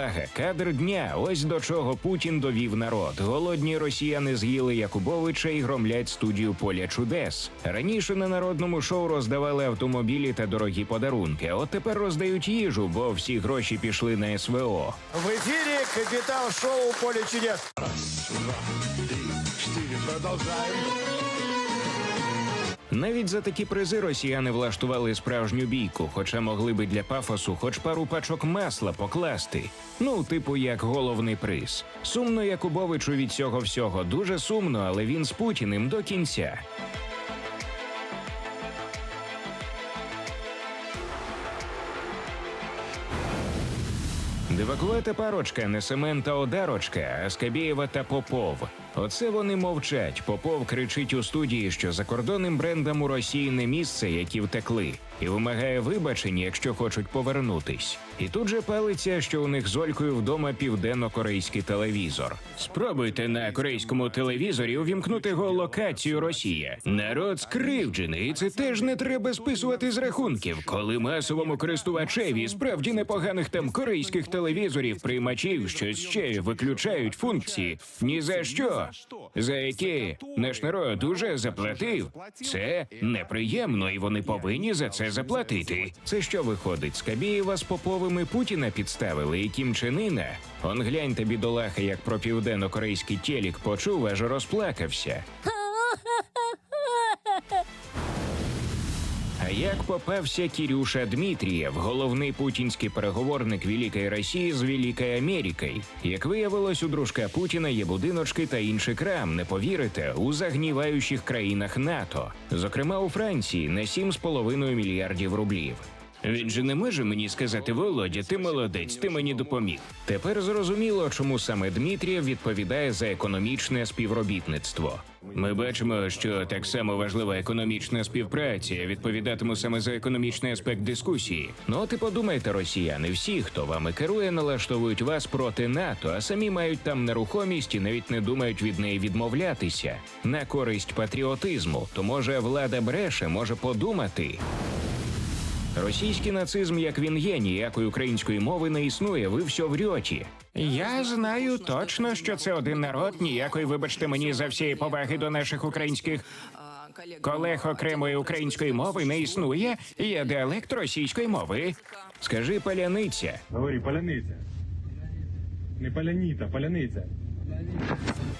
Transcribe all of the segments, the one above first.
Увага! Кадр дня. Ось до чого Путін довів народ. Голодні росіяни з'їли Якубовича і громлять студію поля чудес. Раніше на народному шоу роздавали автомобілі та дорогі подарунки. От тепер роздають їжу, бо всі гроші пішли на СВО. В эфире капитан шоу «Поле чудес». Навіть за такі призи росіяни влаштували справжню бійку, хоча могли би для пафосу хоч пару пачок масла покласти. Ну, типу, як головний приз. Сумно Якубовичу від цього всього дуже сумно, але він з Путіним до кінця. Дивакувата парочка не Семен та Одарочка, а Скабєєва та Попов. Оце вони мовчать. Попов кричить у студії, що закордонним брендам у Росії не місце, які втекли, і вимагає вибачень, якщо хочуть повернутись. І тут же палиться, що у них з Олькою вдома південно-корейський телевізор. Спробуйте на корейському телевізорі увімкнути голокацію Росія. Народ скривджений, і це теж не треба списувати з рахунків, коли масовому користувачеві справді непоганих там корейських телевізорів приймачів щось ще виключають функції. Ні за що. За які наш народ уже заплатив. Це неприємно, і вони повинні за це заплатити. Це що виходить? Скабієва з Поповими Путіна підставили і Кім Чен Іна? Он гляньте, бідолаха, як про південно-корейський телік почув, аж розплакався. Як попався Кірюша Дмитрієв, головний путінський переговорник Великої Росії з Великою Америкою? Як виявилось, у дружка Путіна є будиночки та інший крам, не повірите, у загніваючих країнах НАТО, зокрема у Франції на 7,5 мільярдів рублів. Він же не може мені сказати, Володя, ти молодець, ти мені допоміг. Тепер зрозуміло, чому саме Дмитрієв відповідає за економічне співробітництво. Ми бачимо, що так само важлива економічна співпраця. Відповідатиму саме за економічний аспект дискусії. Ну от і подумайте, росіяни, всі, хто вами керує, налаштовують вас проти НАТО, а самі мають там нерухомість і навіть не думають від неї відмовлятися на користь патріотизму. То може влада бреше, може подумати. Російський нацизм, як він є, ніякої української мови не існує. Ви все врьоті. Я знаю точно, що це один народ. Ніякої, вибачте мені за всієї поваги до наших українських колег окремої української мови не існує. Є діалект російської мови. Скажи паляниця. Говори, поляниця. Не поляніта, поляниця.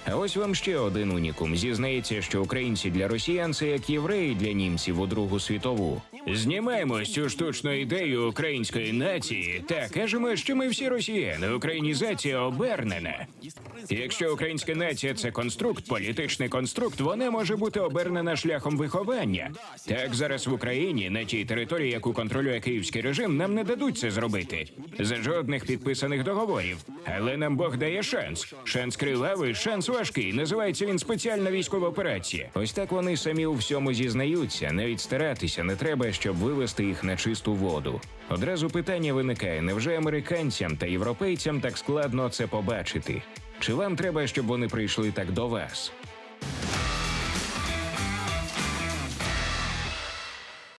А ось вам ще один унікум. Зізнається, що українці для росіян це як євреї для німців у Другу світову. Знімаємо цю штучну ідею української нації та кажемо, що ми всі росіяни. Українізація обернена. Якщо українська нація це конструкт, політичний конструкт, вона може бути обернена шляхом виховання. Так зараз в Україні, на тій території, яку контролює київський режим, нам не дадуть це зробити за жодних підписаних договорів. Але нам Бог дає шанс. Шанс кривавий, шанс важкий. Називається він спеціальна військова операція. Ось так вони самі у всьому зізнаються. Навіть старатися не треба, щоб вивести їх на чисту воду. Одразу питання виникає: невже американцям та європейцям так складно це побачити? Чи вам треба, щоб вони прийшли так до вас?